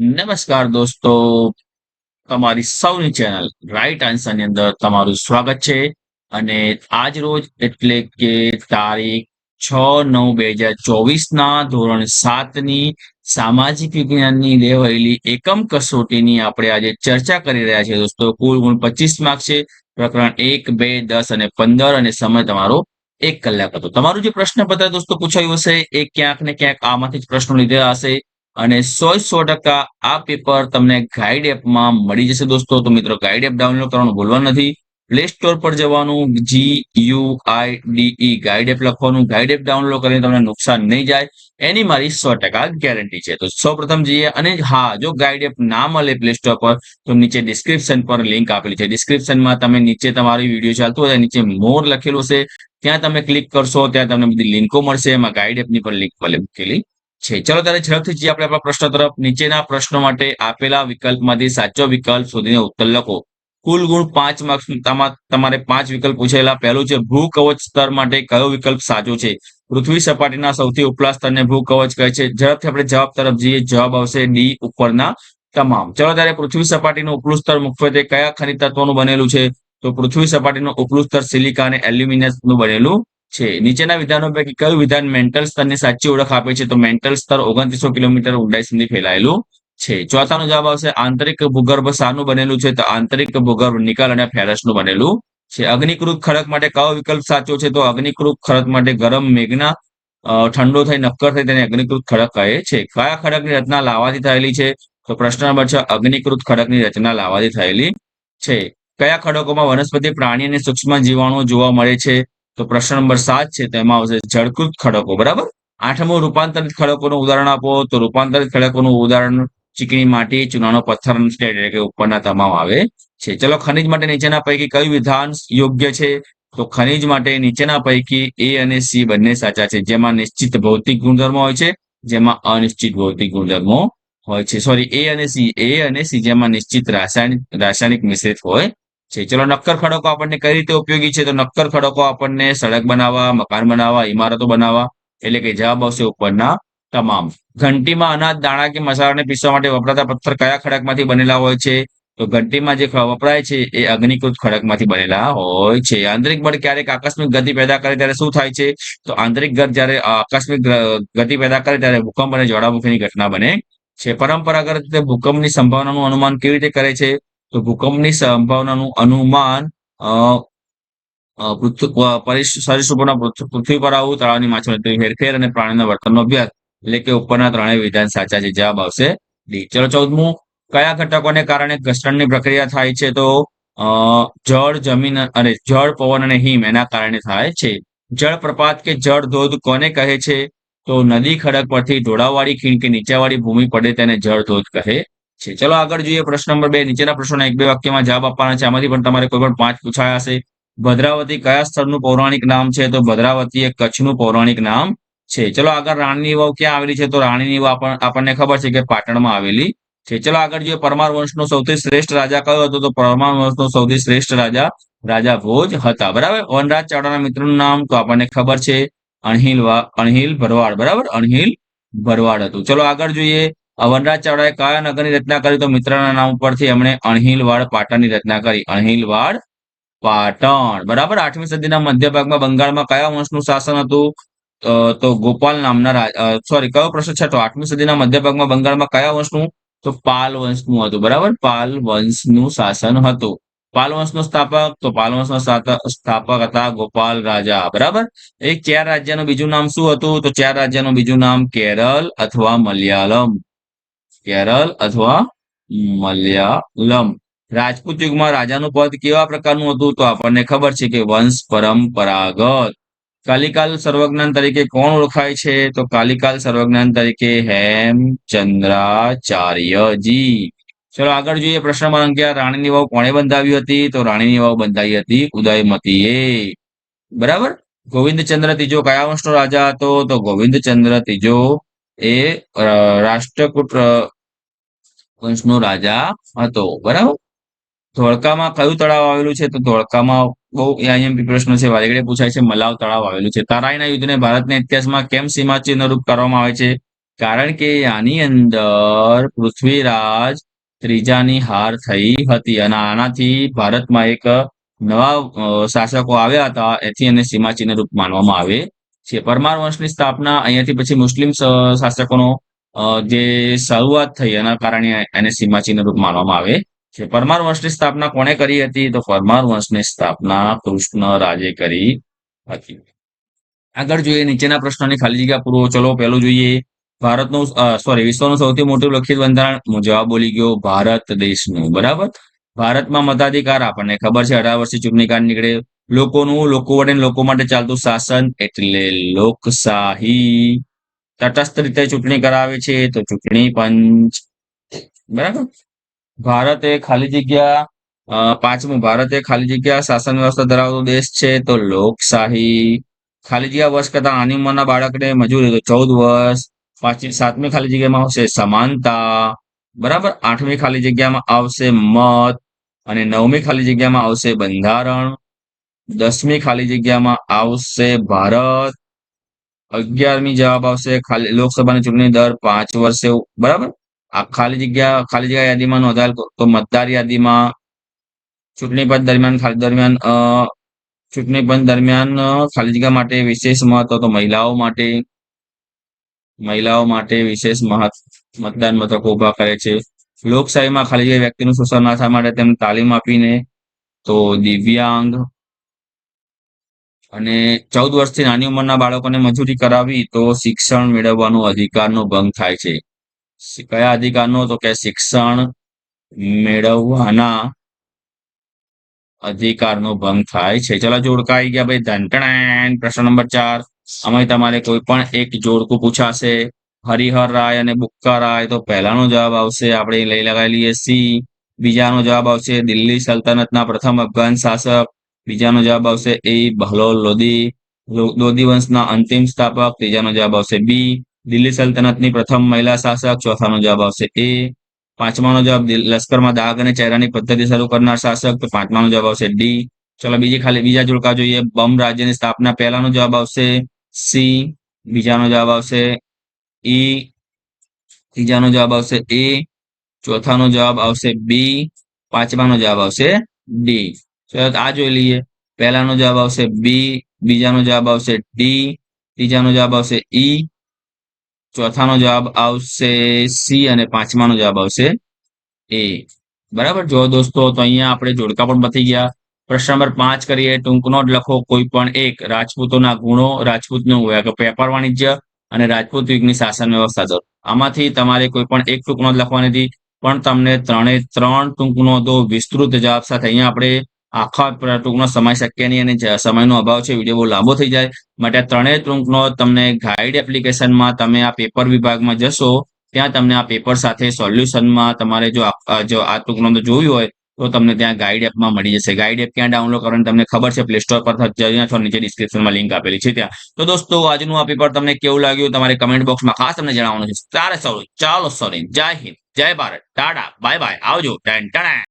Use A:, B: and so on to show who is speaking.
A: નમસ્કાર દોસ્તો. તમારી સૌની ચેનલ રાઈટ આન્સરની અંદર તમારું સ્વાગત છે. અને આજ રોજ એટલે કે તારીખ છ નવ બે હજાર ચોવીસના ધોરણ સાતની સામાજિક વિજ્ઞાનની લેવાયેલી એકમ કસોટીની આપણે આજે ચર્ચા કરી રહ્યા છીએ દોસ્તો. કુલ ગુણ પચીસ માર્ક છે, પ્રકરણ એક, બે, દસ અને પંદર અને સમય તમારો એક કલાક હતો. તમારું જે પ્રશ્નપત્ર દોસ્તો પૂછાયું હશે, એ ક્યાંક ને ક્યાંક આમાંથી જ પ્રશ્નો લીધેલા હશે. અને સો સો ટકા આ પેપર તમને ગાઈડ એપમાં મળી જશે દોસ્તો. તો મિત્રો ગાઈડ એપ ડાઉનલોડ કરવાનું ભૂલવા નથી. પ્લે સ્ટોર પર જવાનું G U I D E guide app લખવાનું. ગાઈડ એપ ડાઉનલોડ કરીને તમને નુકસાન નહીં જાય. એની મારી સો ટકા ગેરંટી છે. તો સૌ પ્રથમ જઈએ અને હા, જો ગાઈડ એપ ના મળે પ્લે સ્ટોર પર, તો નીચે ડિસ્ક્રિપ્શન પર લિંક આપેલી છે. ડિસ્ક્રિપ્શનમાં તમે નીચે તમારી વીડિયો ચાલતો હોય નીચે મોર લખેલું છે ત્યાં તમે ક્લિક કરશો, ત્યાં તમને બધી લિંકો મળશે. એમાં ગાઈડ એપની પણ લિંક મૂકેલી છે. ચલો ત્યારે ઝડપથી જે આપણે આપણા પ્રશ્ન તરફ. નીચેના પ્રશ્નો માટે આપેલા વિકલ્પમાંથી સાચો વિકલ્પ શોધીને ઉત્તર લખો. કુલ ગુણ પાંચ માર્ક્સ તમારે પાંચ વિકલ્પ પૂછેલા પહેલું છે, ભૂ કવચ સ્તર માટે કયો વિકલ્પ સાચો છે? પૃથ્વી સપાટીના સૌથી ઉપલા સ્તરને ભૂ કવચ કહે છે. ઝડપથી આપણે જવાબ તરફ જઈએ. જવાબ આવશે ડી, ઉપરના તમામ. ચલો ત્યારે પૃથ્વી સપાટીનું ઉપલું સ્તર મુખ્યત્વે કયા ખનિજ તત્વોનું બનેલું છે? તો પૃથ્વી સપાટીનું ઉપલું સ્તર સિલિકા અને એલ્યુમિનિયમનું બનેલું છે. નીચેના વિધાનો પૈકી કયું વિધાન મેન્ટલ સ્તરની સાચી ઓળખ આપે છે? તો મેન્ટલ સ્તર ઓગણત્રીસો કિલોમીટર ઊંડાઈ સુધી ફેલાયેલું છે. ચોથાનો જવાબ આવશે, આંતરિક ભૂગર્ભ શાનું બનેલું છે. તો આંતરિક ભૂગર્ભ નિકાલ અને ફેરસનું બનેલું છે. અગ્નિકૃત ખડક માટે કયો વિકલ્પ સાચો છે? તો અગ્નિકૃત ખડક માટે ગરમ મેઘના ઠંડો થઈ, નક્કર થઈ તેને અગ્નિકૃત ખડક કહે છે. કયા ખડકની રચના લાવાથી થયેલી છે? તો પ્રશ્ન નંબર છ, અગ્નિકૃત ખડકની રચના લાવાથી થયેલી છે. કયા ખડકોમાં વનસ્પતિ પ્રાણી અને સૂક્ષ્મ જીવાણુઓ જોવા મળે છે? તો પ્રશ્ન નંબર સાત છે તેમાં આવશે જળકૃત ખડકો, બરાબર? આઠમો રૂપાંતરિત ખડકોનું ઉદાહરણ આપો, તો રૂપાંતરિત ખડકોનું ઉદાહરણ ચીકણી માટી, ચૂનાનો પથ્થર એટલે કે ઉપરના તમામ આવે છે. ચલો, ખનિજ માટે નીચેના પૈકી કયું વિધાન યોગ્ય છે? તો ખનિજ માટે નીચેના પૈકી એ અને સી બંને સાચા છે, જેમાં નિશ્ચિત ભૌતિક ગુણધર્મો હોય છે, જેમાં અનિશ્ચિત ભૌતિક ગુણધર્મો હોય છે. સોરી એ અને સી, એ અને સી જેમાં નિશ્ચિત રાસાયણિક રાસાયણિક મિશ્રિત હોય છે. ચલો, નક્કર ખડકો આપણને કઈ રીતે ઉપયોગી છે? તો નક્કર ખડકો આપણને સડક બનાવવા, મકાન બનાવવા, ઇમારતો બનાવવા, એટલે કે જવાબ આવશે ઉપરના તમામ. ઘંટીમાં અનાજ, દાણા કે મસાલાને પીસવા માટે વપરાતા પથ્થર કયા ખડકમાંથી બનેલા હોય છે? તો ઘંટીમાં જે વપરાય છે, એ અગ્નિકૃત ખડકમાંથી બનેલા હોય છે. આંતરિક બળ ક્યારેક આકસ્મિક ગતિ પેદા કરે ત્યારે શું થાય છે? તો આંતરિક ગત જ્યારે આકસ્મિક ગતિ પેદા કરે ત્યારે ભૂકંપ અને જ્વાળામુખીની ઘટના બને છે. પરંપરાગત રીતે ભૂકંપની સંભાવનાનું અનુમાન કેવી રીતે કરે છે? તો ભૂકંપની સંભાવનાનું અનુમાન સરીસૃપોના પૃથ્વી પર આવું તળાવની માછલી હેરફેર અને પ્રાણીના વર્તનનો અભ્યાસ, એટલે કે ઉપરના ત્રણેય વિધાન સાચા છે, જવાબ આવશે ડી ચલો ચૌદમું. કયા ઘટકોને કારણે ઘસરણની પ્રક્રિયા થાય છે? તો જળ, જમીન અને જળ, પવન અને હિમ એના કારણે થાય છે. જળ પ્રપાત કે જળ ધોધ કોને કહે છે? તો નદી ખડક પરથી ઢોળાવાળી ખીણ કે નીચાવાળી ભૂમિ પડે તેને જળ ધોધ કહે છે. ચલો આગળ જોઈએ પ્રશ્ન નંબર બે. નીચેના પ્રશ્નોના એક બે વાક્યમાં જવાબ આપવાના છે. આમાંથી પણ તમારે કોઈ પણ પાંચ પૂછાયા હશે. ભદ્રાવતી કયા સ્થળનું પૌરાણિક નામ છે? તો ભદ્રાવતી એ કચ્છનું પૌરાણિક નામ છે. ચલો આગળ રાણીની વાવ ક્યાં આવેલી છે? તો રાણીની વાવ આપણને ખબર છે કે પાટણમાં આવેલી છે. ચલો આગળ જોઈએ પરમાર વંશનો સૌથી શ્રેષ્ઠ રાજા કયો હતો? તો પરમાર વંશનો સૌથી શ્રેષ્ઠ રાજા રાજા ભોજ હતા. બરાબર? વનરાજ ચાવડાના મિત્રનું નામ તો આપણને ખબર છે. અણહિલ અણહિલ ભરવાડ. બરાબર? અણહિલ ભરવાડ હતું. ચલો આગળ જોઈએ વનરાજ ચાવડાએ કયા નગરની રચના કરી તો મિત્રના નામ ઉપરથી એમણે અણહિલવાડ પાટણની રચના કરી. અણહિલવાડ પાટણ. બરાબર? આઠમી સદીના મધ્ય ભાગમાં બંગાળમાં કયા વંશનું શાસન હતું? તો ગોપાલ નામના સોરી કયો પ્રશ્ન છે? તો આઠમી સદીના મધ્ય ભાગમાં બંગાળમાં કયા વંશનું? તો પાલ વંશનું હતું. બરાબર? પાલ વંશનું શાસન હતું. પાલ વંશનો સ્થાપક, તો પાલ વંશનો સ્થાપક હતા ગોપાલ રાજા. બરાબર? એક ચાર રાજ્યનું બીજું નામ શું હતું? તો ચાર રાજ્યનું બીજું નામ કેરળ અથવા મલયાલમ. કેરળ અથવા મલયાલમ. રાજપૂત યુગમાં રાજાનું પદ કેવા પ્રકારનું હતું તો આપણને ખબર છે કે વંશ પરંપરાગત. કાલિકાલ સર્વજ્ઞાન તરીકે કોણ ઓળખાય છે? તો કાલિકાલ સર્વજ્ઞાન તરીકે હેમચંદ્રાચાર્યજી. ચલો આગળ જોઈએ પ્રશ્ન નંબર રાણીની વાવ કોણે બંધાવી હતી? તો રાણીની વાવ બંધાવી હતી ઉદયમતીએ. બરાબર? ગોવિંદચંદ્ર ત્રીજો કયા વંશનો રાજા હતો? તો ગોવિંદચંદ્ર ત્રીજો એ રાષ્ટ્રકૂટ વંશનો રાજા હતો, બરાબર? ધોળકામાં કયું તળાવ આવેલું છે? તો ધોળકામાં બહુ આઈએમપી પ્રશ્ન છે, વાલીગડે પૂછાય છે, મલાવ તળાવ આવેલું છે. તારાઈના યુદ્ધને ભારતના ઇતિહાસમાં કેમ સીમાચિહ્ન રૂપ કરવામાં આવે છે? કારણ કે આની અંદર પૃથ્વીરાજ ત્રીજાની હાર થઈ હતી અને આનાથી ભારતમાં એક નવા શાસકો આવ્યા હતા. એથી એને સીમાચિહ્ન રૂપ માનવામાં આવે છે. પરમાર વંશની સ્થાપના અહીંયાથી પછી મુસ્લિમ શાસકોનો જે શરૂઆત થઈ એના કારણે એને સીમાચિહ્ન રૂપ માનવામાં આવે છે. પરમાર વંશની સ્થાપના કોણે કરી હતી? તો પરમાર વંશની સ્થાપના કૃષ્ણ રાજે કરી હતી. આગળ જોઈએ નીચેના પ્રશ્નોની ખાલી જગ્યા પૂરો. ચલો, પહેલું જોઈએ. ભારતનું સોરી વિશ્વનું સૌથી મોટું લખિત બંધારણ. હું જવાબ બોલી ગયો, ભારત દેશનું. બરાબર? ભારતમાં મતાધિકાર આપણને ખબર છે. અઢાર વર્ષથી ચૂંટણી કાર્ડ નીકળે. લોકોનું, લોકો વડે લોકો માટે ચાલતું શાસન એટલે લોકશાહી. તટસ્થ રીતે ચૂંટણી કરાવે છે તો ચૂંટણી પંચ બરાબર? ભારત ખાલી જગ્યા પાંચમું, ભારત ખાલી જગ્યા શાસન વ્યવસ્થા ધરાવતો દેશ છે તો લોકશાહી ખાલી જગ્યા વર્ષ કરતા નાની ઉંમરના બાળકને મજૂરી તો ચૌદ વર્ષ, પાંચમી, સાતમી ખાલી જગ્યામાં આવશે સમાનતા, બરાબર? આઠમી ખાલી જગ્યામાં આવશે મત અને નવમી ખાલી જગ્યામાં આવશે બંધારણ, દસમી ખાલી જગ્યામાં આવશે ભારત અગિયારમી જવાબ આવશે ખાલી લોકસભાની ચૂંટણી દર પાંચ વર્ષે બરાબર? આ ખાલી જગ્યા ખાલી જગ્યા યાદીમાં નોંધાયેલ તો મતદાર યાદીમાં ચૂંટણી પંચ દરમિયાન ખાલી દરમિયાન ચૂંટણી પંચ દરમિયાન ખાલી જગ્યા માટે વિશેષ મહત્વ તો મહિલાઓ માટે મહિલાઓ માટે વિશેષ મહત્વ, મતદાન મથકો ઊભા કરે છે. લોકશાહીમાં ખાલી જગ્યા વ્યક્તિનું શોષણ ના થવા માટે તેમને તાલીમ આપીને તો દિવ્યાંગ અને ચૌદ વર્ષથી નાની ઉંમરના બાળકોને મજૂરી કરાવી તો શિક્ષણ મેળવવાનો અધિકારનો ભંગ થાય છે. કયા અધિકારનો? તો કે શિક્ષણ મેળવવાના અધિકારનો ભંગ થાય છે. ચલો જોડકાઈ ગયા ભાઈ. ધંટણાન પ્રશ્ન નંબર ચાર. અમે તમારે કોઈ પણ એક જોડકું પૂછાશે. હરિહર રાય અને બુક્કા રાય. તો પહેલાનો જવાબ આવશે. આપણે લઈ લગાવી સી. બીજાનો જવાબ આવશે. દિલ્હી સલ્તનતના પ્રથમ અફઘાન શાસક. બીજાનો જવાબ આવશે એ બહલોલ લોદી, લો- લોદી વંશના અંતિમ સ્થાપક, ત્રીજાનો જવાબ આવશે બી, દિલ્હી સલ્તનતની પ્રથમ મહિલા શાસક, ચોથાનો જવાબ આવશે એ, પાંચમાનો જવાબ દિલ- લશ્કરમાં દાગ અને ચહેરાની પદ્ધતિ શરૂ કરનાર શાસક, તો પાંચમાનો જવાબ આવશે ડી. ચલો, બીજી ખાલી, બીજા જોડકા જોઈએ. બમ રાજ્યની સ્થાપના પહેલાનો જવાબ આવશે સી, બીજાનો જવાબ આવશે ઈ, ત્રીજાનો જવાબ આવશે એ, ચોથાનો જવાબ આવશે બી, પાંચમાનો જવાબ આવશે ડી. ચલો આ જોઈ લઈએ. પહેલાનો જવાબ આવશે બી બીજાનો જવાબ આવશે ડી ત્રીજાનો જવાબ આવશે ઈ ચોથાનો જવાબ આવશે સી અને પાંચમાનો જવાબ આવશે એ બરાબર? જો દોસ્તો, તો અહીંયા આપણે જોડકા પણ બતી ગયા. પ્રશ્ન નંબર પાંચ કરીએ. ટૂંકનો જ લખો કોઈ પણ એક. રાજપૂતોના ગુણો રાજપૂતનું વેપાર વાણિજ્ય અને રાજપૂત યુગની શાસન વ્યવસ્થા જરૂર આમાંથી તમારે કોઈ પણ એક ટૂંકનો જ લખવાની હતી. પણ તમને ત્રણે ત્રણ ટૂંકનો તો વિસ્તૃત જવાબ સાથે. અહીંયા આપણે આખા ટૂંકનો સમય શક્ય નહીં અને સમયનો અભાવ છે, વીડિયો બહુ લાંબો થઈ જાય. માટે ત્રણેય ટૂંકનો તમને ગાઈડ એપ્લિકેશનમાં તમે આ પેપર વિભાગમાં જશો, ત્યાં તમને આ પેપર સાથે સોલ્યુશનમાં તમારે જો આ- ટૂંકનો જોયું હોય, તો તમને ત્યાં ગાઈડ એપમાં મળી જશે. ગાઈડ એપ ક્યાં ડાઉનલોડ કરવાની તમને ખબર છે પ્લે સ્ટોર પર નીચે ડિસ્ક્રિપ્શનમાં લિંક આપેલી છે ત્યાં. તો દોસ્તો, આજનું આ પેપર તમને કેવું લાગ્યું? તમારે કમેન્ટ બોક્સમાં ખાસ તમને જણાવવાનું છે. તારે સૌ ચાલો સોરી જય હિન્દ. જય ભારત. ટાટા. બાય બાય આવજો. ટેન